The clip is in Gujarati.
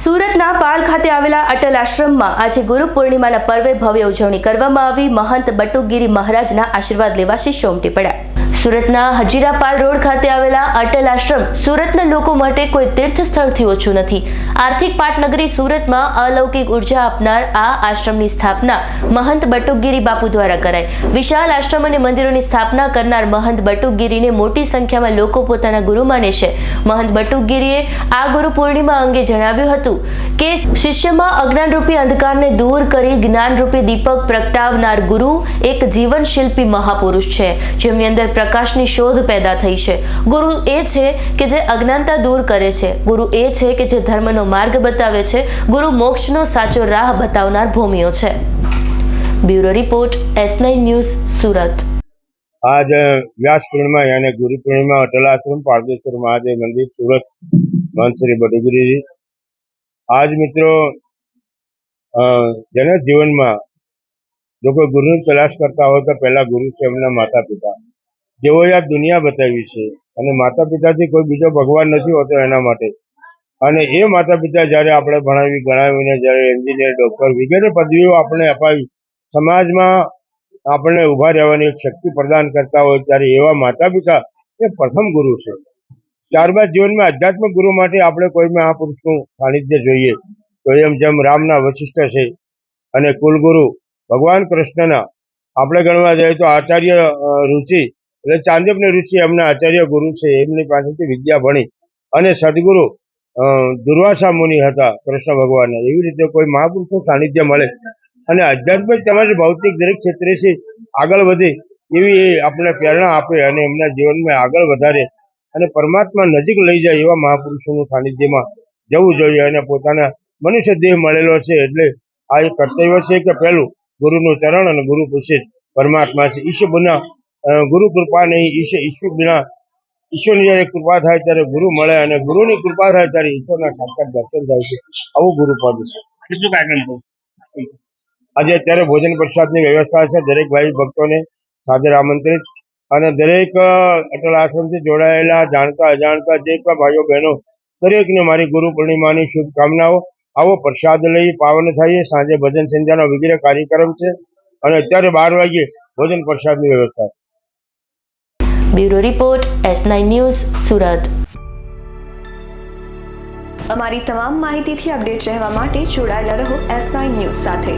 સુરતના પાલ ખાતે આવેલા અટલ આશ્રમમાં આજે ગુરુ પૂર્ણિમાના પર્વે ભવ્ય ઉજવણી કરવામાં આવી. મહંત બટુગીરી મહારાજના આશીર્વાદ લેવા શિષ્યો ઉમટી પડ્યા. સુરતના હજીરાપાલ રોડ ખાતે આવેલા અટલ આશ્રમ સુરતના લોકો માટે કોઈ તીર્થ સ્થળથી ઓછું નથી. આર્થિક પાટનગરી સુરતમાં અલૌકિક ઊર્જા આપનાર આ આશ્રમની સ્થાપના મહંત બટુગીરી બાપુ દ્વારા કરાઈ. વિશાળ આશ્રમ અને મંદિરોની સ્થાપના કરનાર મહંત બટુગીરીને મોટી સંખ્યામાં લોકો પોતાના ગુરુ માને છે. મહંત બટુકગીરીએ આ ગુરુ પૂર્ણિમા અંગે જણાવ્યું હતું કે શિષ્યમાં અજ્ઞાનરૂપી અંધકારને દૂર કરી જ્ઞાનરૂપી દીપક પ્રગટાવનાર ગુરુ એક જીવન શિલ્પી મહાપુરુષ છે, જેમની અંદર પ્રકાશની શોધ પેદા થઈ છે. ગુરુ એ છે કે જે અજ્ઞાનતા દૂર કરે છે. ગુરુ એ છે કે જે ધર્મનો માર્ગ બતાવે છે. ગુરુ મોક્ષનો સાચો રાહ બતાવનાર ભૂમિઓ છે. Bureau report, S nine news, Surat. આજ વ્યાસ પૂર્ણિમા અને ગુરુ પૂર્ણિમા અટલ આશ્રમ, પારદેશ્વર મહાદેવ મંદિર, સુરત મનશ્રી બડુગીરી આજ મિત્રો જેના જીવનમાં જો કોઈ ગુરુની તલાશ કરતા હોય તો પહેલા ગુરુ છે એમના માતા પિતા જેઓએ આ દુનિયા બતાવી છે અને માતા પિતાથી કોઈ બીજો ભગવાન નથી હોતો એના માટે. અને એ માતા પિતા જ્યારે આપણે ભણાવી, ગણાવીને જ્યારે એન્જિનિયર ડૉક્ટર વગેરે પદવીઓ આપણે અપાવી, સમાજમાં આપણને ઊભા રહેવાની શક્તિ પ્રદાન કરતા હોય ત્યારે એવા માતા પિતા એ પ્રથમ ગુરુ છે. ત્યારબાદ જીવનમાં આધ્યાત્મિક ગુરુ માટે આપણે કોઈ મહાપુરુષનું સાનિધ્ય જોઈએ તો એમ જેમ રામના વશિષ્ઠ છે અને કુલગુરુ ભગવાન કૃષ્ણના. આપણે ગણવા જઈએ તો આચાર્ય રુચિ એટલે ચાંદોક્ય ઋષિ એમના આચાર્ય ગુરુ છે, એમની પાસેથી વિદ્યા ભણી અને સદગુરુ દુર્વાસા મુનિ હતા કૃષ્ણ ભગવાનના. એવી રીતે કોઈ મહાપુરુષનું સાનિધ્ય મળે અને આધ્યાત્મિક તેમજ ભૌતિક દરેક ક્ષેત્રે છે, આગળ વધે એવી એ આપણે પ્રેરણા આપે અને એમના જીવનમાં આગળ વધારે અને પરમાત્મા નજીક લઈ જાય એવા મહાપુરુષોનું સાનિધ્યમાં જવું જોઈએ અને પોતાના મનુષ્ય દેહ મળેલો છે એટલે આ એક કર્તવ્ય છે કે પહેલું ગુરુનું ચરણ અને ગુરુ પછી પરમાત્મા છે. ઈશ્વર બિના ગુરુ કૃપા નહીં ઈશ્વર ઈશ્વર બિના ઈશ્વરની જયારે કૃપા થાય ત્યારે ગુરુ મળે અને ગુરુની કૃપા થાય ત્યારે ઈશ્વરના સાક્ષાત દર્શન થાય છે. આવું કેટલું કાગળ છે? આજે અત્યારે ભોજન પ્રસાદની વ્યવસ્થા છે. દરેક ભાઈ ભક્તોને સાદર આમંત્રિત અને દરેક અટલ આશ્રમથી જોડાયેલા જાણતા અજાણતા જે પણ ભાઈઓ બહેનો દરેકને મારી ગુરુ પૂર્ણિમાની શુભકામનાઓ. આવો પ્રસાદ લઈ પાવન થઈએ સાંજે ભજન સંધ્યાનો વગેરે કાર્યક્રમ છે અને અત્યારે બાર વાગ્યે ભોજન પ્રસાદની વ્યવસ્થા. છે. Bureau report S news Surat. અમારી તમામ માહિતીથી અપડેટ રહેવા માટે જોડાયેલા રહો એસ ન્યૂઝ સાથે.